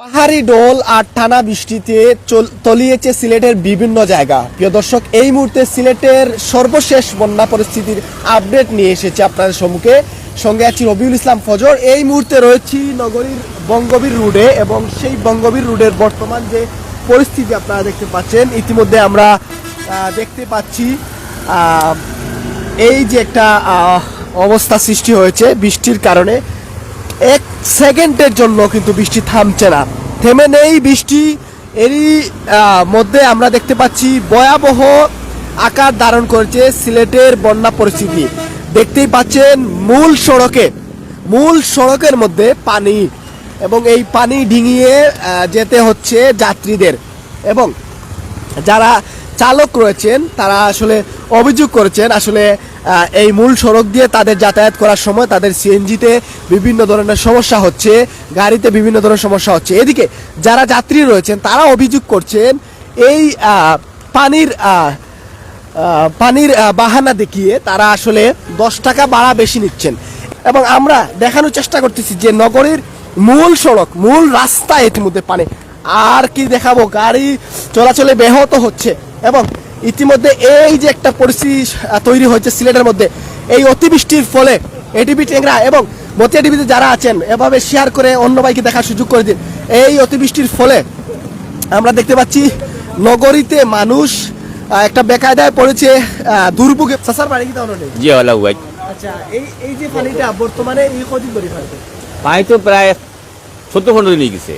পাহাড়ি ডোল আর টানা বৃষ্টিতে তলিয়েছে সিলেটের বিভিন্ন জায়গা। প্রিয় দর্শক, এই মুহূর্তে সিলেটের সর্বশেষ বন্যা পরিস্থিতির আপডেট নিয়ে এসেছে আপনাদের সম্মুখে। সঙ্গে আছি রবিউল ইসলাম ফজর। এই মুহূর্তে রয়েছি নগরীর বঙ্গবীর রোডে এবং সেই বঙ্গবীর রোডের বর্তমান যে পরিস্থিতি আপনারা দেখতে পাচ্ছেন, ইতিমধ্যে আমরা দেখতে পাচ্ছি এই যে একটা অবস্থা সৃষ্টি হয়েছে বৃষ্টির কারণে। এক সেকেন্ডের জন্য কিন্তু বৃষ্টি থামছে না। থেমে নেই বৃষ্টি। এরই মধ্যে আমরা দেখতে পাচ্ছি ভয়াবহ আকার ধারণ করেছে সিলেটের বন্যা পরিস্থিতি। দেখতেই পাচ্ছেন মূল সড়কে, মূল সড়কের মধ্যে পানি এবং এই পানি ডিঙিয়ে যেতে হচ্ছে যাত্রীদের। এবং যারা চালক রয়েছেন, তারা আসলে অভিযোগ করেছেন, আসলে এই মূল সড়ক দিয়ে তাদের যাতায়াত করার সময় তাদের সিএনজিতে বিভিন্ন ধরনের সমস্যা হচ্ছে, গাড়িতে বিভিন্ন ধরনের সমস্যা হচ্ছে। এদিকে যারা যাত্রী রয়েছেন, তারা অভিযোগ করছেন, এই পানির পানির বাহানা দেখিয়ে তারা আসলে দশ টাকা ভাড়া বেশি নিচ্ছেন। এবং আমরা দেখানোর চেষ্টা করতেছি যে নগরীর মূল সড়ক, মূল রাস্তা ইতিমধ্যে পানি। আর কি দেখাবো? গাড়ি চলাচলে ব্যাহত হচ্ছে। এবং ইতিমধ্যে এই যে একটা পরিস্থিতি তৈরি হয়েছে সিলেটের মধ্যে এই অতিবৃষ্টির ফলে এটিভি ট্যাংরা এবং মতিয়া টিভিতে যারা আছেন এভাবে শেয়ার করে অন্য বাইকে দেখার সুযোগ করে দিন। এই অতিবৃষ্টির ফলে আমরা দেখতে পাচ্ছি নগরীতে মানুষ একটা বেকায়দায় পড়েছে দুর্ভোগে। চাষার বাড়ি কি তাহলে জি ওলা উয়াই আচ্ছা এই এই যে পানিটা বর্তমানে এই কদিন ধরে পানি? তো প্রায় চোদ্দ পনেরো দিন গেছে।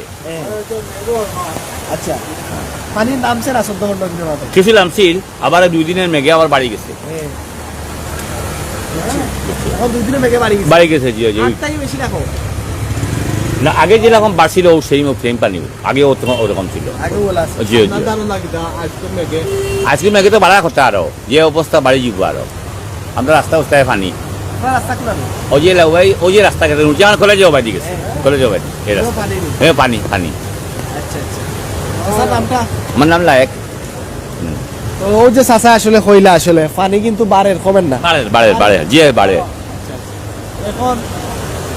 আচ্ছা। পানির নামছে না চোদ্দ দিনের কিছু নামছিল আবার দুই দিনের মেঘে আবার বাড়ি গেছে। এখন দুই দিনে মেঘে বাড়ি গেছে। বাড়ি গেছে জি জি। বেশি দেখো না আগে যেরকম বাড়ছিল ও সেই সেম পানি। আগে ওরকম- ছিল। জি জি। আজকে মেঘে? তো বাড়ার কথা আরও। যে অবস্থা বাড়ি যাব আরও। আমরা রাস্তা রাস্তায় পানি। আপনার রাস্তা খোলা নেই ও যে ওই যে রাস্তা আমার কলেজে বাড়ি গেছে। কলেজে বাড়ি এই কোনো রাস্তা। হ্যাঁ পানি পানি। নামটা? আমার নাম লায়ক। ও যে আসলে আসলে। পানি কিন্তু বাড়ে কমেন না। বাড়ে বাড়ে বাড়ে জি বাড়ে এখন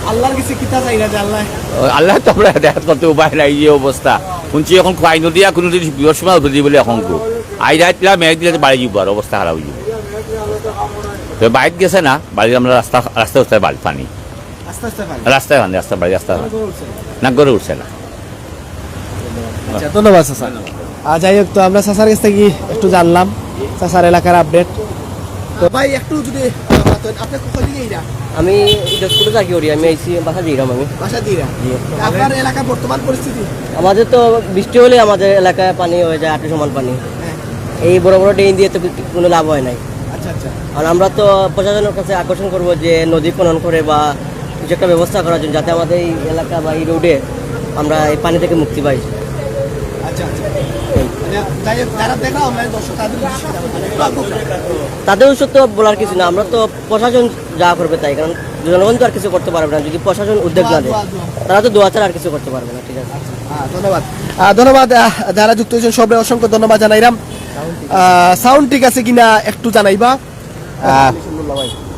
আল্লাহর কিছু কিতা চাই না আল্লাহ? আল্লাহ তো আমরা দেখাত করতে উপায় নাই যে অবস্থা। শুনছি এখন খুয়াই নদী কোনো যদি বিয়ের সময় উঠে বলে এখন আই মেঘ দিলে বাড়ি যাব আর অবস্থা খারাপ হয়ে যাব তো বাইক গেছে না আমরা রাস্তা রাস্তায় বাড়ি পানি আস্তে আস্তে পানি রাস্তায় বাড়ি রাস্তা না করে উঠছে না। আচ্ছা ধন্যবাদ চাচা। আর যাই হোক তো আমরা চাচার কাছ থেকে একটু জানলাম চাচার এলাকার আপডেট তো ভাই একটু যদি আপনি কোথায় দিকে এইরা আমি স্কুলে থাকি ওরি আমি আইসি বাসা দিলাম আমি। বাসা দিরা আপনার এলাকার বর্তমান পরিস্থিতি? আমাদের তো বৃষ্টি হলে আমাদের এলাকায় পানি হয়ে যায় আটু সমান পানি। হ্যাঁ। এই বড় বড় ড্রেন দিয়ে তো কোনো লাভ হয় নাই। আচ্ছা আচ্ছা। আর আমরা তো প্রশাসনের কাছে আকর্ষণ করব যে নদী খনন করে বা কিছু একটা ব্যবস্থা করার জন্য যাতে আমাদের এই এলাকা বা এই রোডে আমরা এই পানি থেকে মুক্তি পাই। তাদের উৎসব তো বলার কিছু না আমরা তো প্রশাসন যা করবে তাই কারণ জনগণ তো আর কিছু করতে পারবে না যদি প্রশাসন উদ্যোগ না দেয়। তারা তো দোয়া ছাড়া আর কিছু করতে পারবে না ঠিক আছে? হ্যাঁ, ধন্যবাদ। ধন্যবাদ যারা যুক্ত হয়েছেন সবাই অসংখ্য ধন্যবাদ জানাইলাম। সাউন্ড ঠিক আছে কিনা একটু জানাইবা?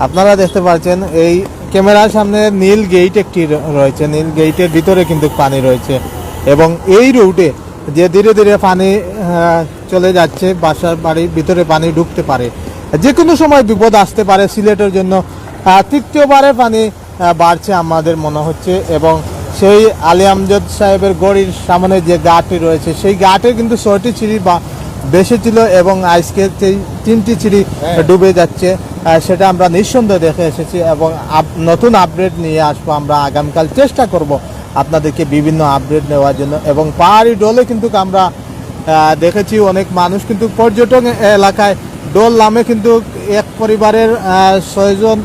আপনারা দেখতে পাচ্ছেন এই ক্যামেরার সামনে নীল গেট একটি রয়েছে নীল গেটের ভিতরে কিন্তু পানি রয়েছে। এবং এই রুটে যে ধীরে ধীরে পানি চলে যাচ্ছে বাসার বাড়ির ভিতরে পানি ঢুকতে পারে। যে কোনো সময় বিপদ আসতে পারে সিলেটের জন্য। তৃতীয়বারে পানি বাড়ছে আমাদের মনে হচ্ছে এবং সেই আলী আমজদ সাহেবের গড়ির সামনে যে গাটি রয়েছে সেই গাটে কিন্তু ছয়টি সিঁড়ি বা বেশি ছিল এবং আজকে সেই তিনটি চিড়ি ডুবে যাচ্ছে। সেটা আমরা নিঃসন্দেহে দেখে এসেছি এবং আপ- নতুন আপডেট নিয়ে আসব। আমরা আগামীকাল চেষ্টা করব আপনাদেরকে বিভিন্ন আপডেট নেওয়ার জন্য। এবং পাহাড়ি ডোলে কিন্তু আমরা দেখেছি অনেক মানুষ কিন্তু পর্যটন এলাকায় ডোল নামে কিন্তু এক পরিবারের ছয়জন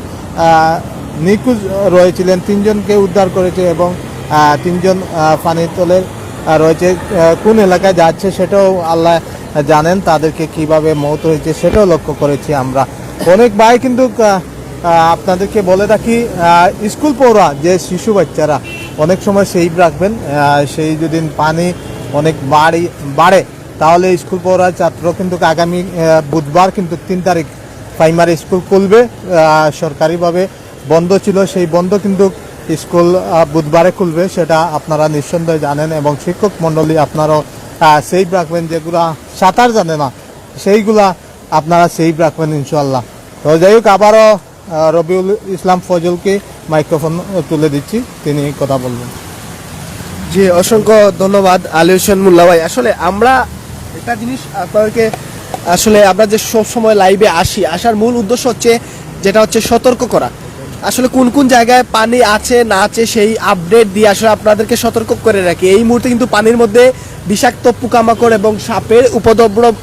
নিখোঁজ রয়েছিলেন। তিনজনকে উদ্ধার করেছে এবং তিনজন পানির তলের রয়েছে। কোন এলাকায় যাচ্ছে সেটাও আল্লাহ জানেন। তাদেরকে কীভাবে মৌত হয়েছে সেটাও লক্ষ্য করেছি আমরা। অনেক ভাই কিন্তু আপনাদেরকে বলে রাখি স্কুল পড়া যে শিশু বাচ্চারা অনেক সময় সেই রাখবেন সেই যদি পানি অনেক বাড়ি, বাড়ে, তাহলে স্কুল পড়া ছাত্র কিন্তু আগামী বুধবার কিন্তু তিন তারিখ প্রাইমারি স্কুল খুলবে সরকারিভাবে বন্ধ ছিল, সেই বন্ধ কিন্তু স্কুল বুধবারে খুলবে, সেটা আপনারা নিঃসন্দেহে জানেন এবং শিক্ষক মণ্ডলী আপনারাও সেভ রাখবেন যেগুলা সাঁতার জানে না, সেইগুলা আপনারা সেভ রাখবেন ইনশাল্লাহ তো যাই হোক, আবারও রবিউল ইসলাম ফজলকে মাইক্রোফোন তুলে দিচ্ছি, তিনি কথা বলবেন। জি, অসংখ্য ধন্যবাদ আলী হোসেন মোল্লা ভাই। আসলে আমরা একটা জিনিস আপনাদেরকে, আসলে আমরা যে সব সময় লাইভে আসি, আসার মূল উদ্দেশ্য হচ্ছে যেটা হচ্ছে সতর্ক করা। আসলে কোন কোন জায়গায় পানি আছে, না আছে, সেই আপডেট দিয়ে আসলে আপনাদেরকে সতর্ক করে রাখি। এই মুহূর্তে কিন্তু পানির মধ্যে বিষাক্ত পোকামাকড় এবং সাপের উপদ্রব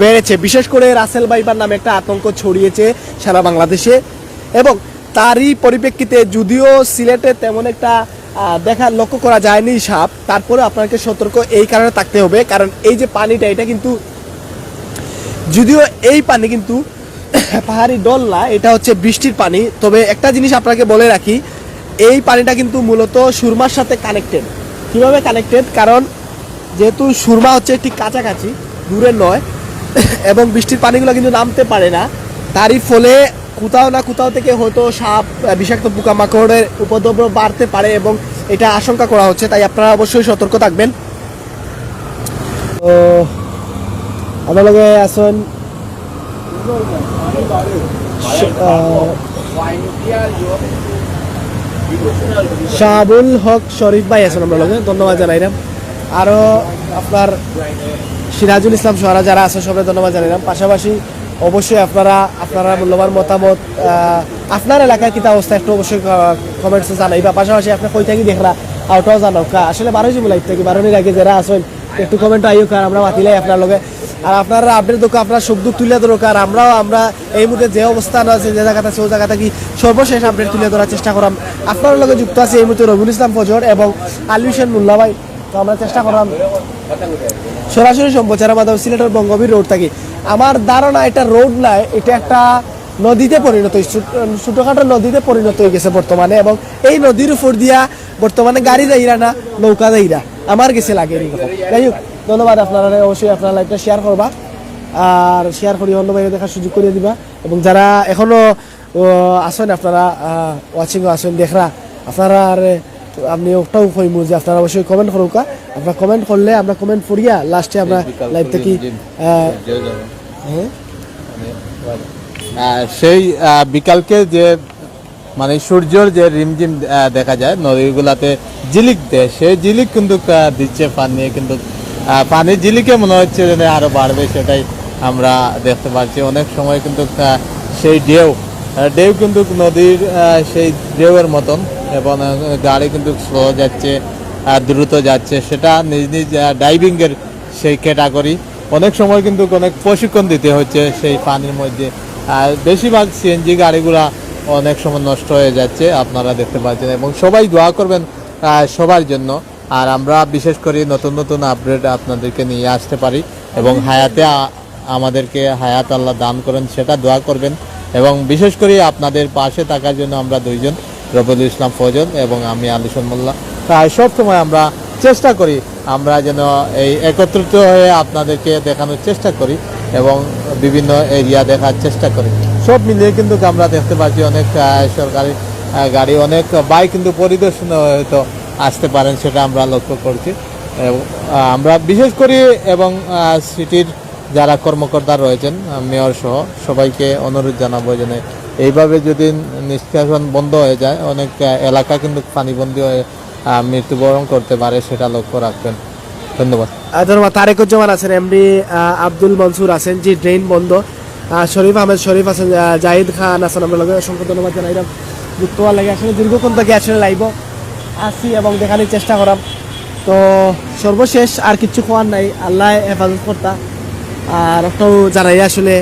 বেড়েছে। বিশেষ করে রাসেল বাইবার নামে একটা আতঙ্ক ছড়িয়েছে সারা বাংলাদেশে। এবং তারই পরিপ্রেক্ষিতে যদিও সিলেটে তেমন একটা দেখা লক্ষ্য করা যায়নি সাপ তারপরে আপনাকে সতর্ক এই কারণে থাকতে হবে। কারণ এই যে পানিটা, এটা কিন্তু, যদিও এই পানি কিন্তু পাহাড়ি ডল না, এটা হচ্ছে বৃষ্টির পানি। তবে একটা জিনিস আপনাকে বলে রাখি, এই পানিটা কিন্তু মূলত সুরমার সাথে কানেক্টেড কীভাবে কানেক্টেড কারণ যেহেতু সুরমা হচ্ছে ঠিক কাছাকাছি, দূরে নয় এবং বৃষ্টির পানিগুলো কিন্তু নামতে পারে না। তারই ফলে কোথাও না কোথাও থেকে হয়তো সাপ, বিষাক্ত পোকামাকড়ের উপদ্রব বাড়তে পারে এবং এটা আশঙ্কা করা হচ্ছে, তাই আপনারা অবশ্যই সতর্ক থাকবেন। তো লগে শাহাবুল হক শরীফ ভাই আছেন আমরা লগে, ধন্যবাদ জানাইলাম। আরও আপনার সিরাজুল ইসলাম সহরা যারা আছে সবাই ধন্যবাদ জানাইলাম পাশাপাশি অবশ্যই আপনারা আপনারা মূল্যবান মতামত আপনার এলাকায় কিতা অবস্থা একটু অবশ্যই কমেন্টসে জানাইবা পাশাপাশি আপনার কই থাকি দেখরা আউটাও জানাও আসলে বারোই জুলাই লাইফ থেকে। বারোনির আগে যারা আসেন একটু কমেন্ট আইও কার আমরা মাতিলাই আপনার লগে। আর আপনারা আপডেট দোকান আপনার সুখ দুঃখ তুলে ধরো দরকার আমরাও, আমরা এই মুহূর্তে যে অবস্থান আছে, যে জায়গাতে আছে, ওই জায়গাতে কি সর্বশেষ আপডেট তুলে ধরার চেষ্টা করাম আপনার লগে যুক্ত আছে এই মুহূর্তে রবিউল ইসলাম ফজর এবং আলী হোসেন তো আমরা চেষ্টা করাম সরাসরি সম্প্রচারের মাধ্যমে সিলেটের বঙ্গবীর রোড থাকি। আমার ধারণা এটা রোড নয় এটা একটা নদীতে পরিণত ছোটখাটো নদীতে পরিণত হয়ে গেছে বর্তমানে এবং এই নদীর উপর দিয়া বর্তমানে গাড়ি যাইরা না নৌকা যাইরা আমার গেছে লাগে এরকম যাই হোক ধন্যবাদ আপনারা অবশ্যই আপনারা লাইভটা শেয়ার করবা। আর শেয়ার করি অন্য বাইরে দেখার সুযোগ করে দিবা। এবং যারা এখনও ও, আসেন আপনারা ওয়াচিং আসেন দেখরা। আপনারা আর আপনি ওটাও কইমু যে আপনারা অবশ্যই কমেন্ট করুকা আপনারা কমেন্ট করলে আমরা কমেন্ট পড়িয়া লাস্টে আমরা লাইভ থেকে হ্যাঁ। আহ, সেই বিকালকে যে মানে সূর্যর যে রিমঝিম দেখা যায় নদীগুলাতে জিলিক দেয় সেই জিলিক কিন্তু দিচ্ছে পানি কিন্তু পানির জিলিকে মনে হচ্ছে যেন আরও বাড়বে সেটাই আমরা দেখতে পাচ্ছি। অনেক সময় কিন্তু সেই ঢেউ ঢেউ কিন্তু নদীর সেই ঢেউয়ের মতন এবং গাড়ি কিন্তু স্লো যাচ্ছে দ্রুত যাচ্ছে। সেটা নিজ নিজ ডাইভিংয়ের সেই ক্যাটাগরি অনেক সময় কিন্তু অনেক প্রশিক্ষণ দিতে হচ্ছে সেই পানির মধ্যে। আর বেশিরভাগ সিএনজি গাড়িগুলা অনেক সময় নষ্ট হয়ে যাচ্ছে, আপনারা দেখতে পাচ্ছেন। এবং সবাই দোয়া করবেন সবার জন্য। আর আমরা বিশেষ করে নতুন নতুন আপডেট আপনাদেরকে নিয়ে আসতে পারি। এবং হায়াতে আমাদেরকে হায়াত আল্লাহ দান করেন, সেটা দোয়া করবেন। এবং বিশেষ করে আপনাদের পাশে থাকার জন্য আমরা দুইজন রবুল ইসলাম ফজল এবং আমি আলিশন মোল্লা। প্রায় সব সময় আমরা চেষ্টা করি, আমরা যেন এই একত্রিত হয়ে আপনাদেরকে দেখানোর চেষ্টা করি এবং বিভিন্ন এরিয়া দেখার চেষ্টা করি। সব মিলিয়ে কিন্তু আমরা দেখতে পাচ্ছি অনেক সরকারি গাড়ি, অনেক বাইক কিন্তু পরিদর্শন হয়তো আসতে পারেন, সেটা আমরা লক্ষ্য করছি। আমরা বিশেষ করে এবং সিটির যারা কর্মকর্তা রয়েছেন মেয়র সহ, সবাইকে অনুরোধ জানাব যেন এইভাবে যদি নিষ্কাশন বন্ধ হয়ে যায়, অনেক এলাকা কিন্তু পানিবন্দী হয়ে মৃত্যুবরণ করতে পারে সেটা লক্ষ্য রাখবেন। ধন্যবাদ। ধন্যবাদ। তারেকুজ্জামান আছেন এমডি আব্দুল মনসুর আছেন। যে ড্রেন বন্ধ। শরীফ আহমেদ, শরীফ আছেন জাহিদ খান আছেন। আমরা অসংখ্য ধন্যবাদ জানাইলাম যুক্ত হওয়ার লাগে। আসলে দীর্ঘক্ষণ থেকে আসলে লাইভ আসি এবং দেখানোর চেষ্টা করাম। তো সর্বশেষ আর কিছু খোয়ার নাই। আল্লাহ হেফাজত কর্তা। আর একটাও যারাই আসলে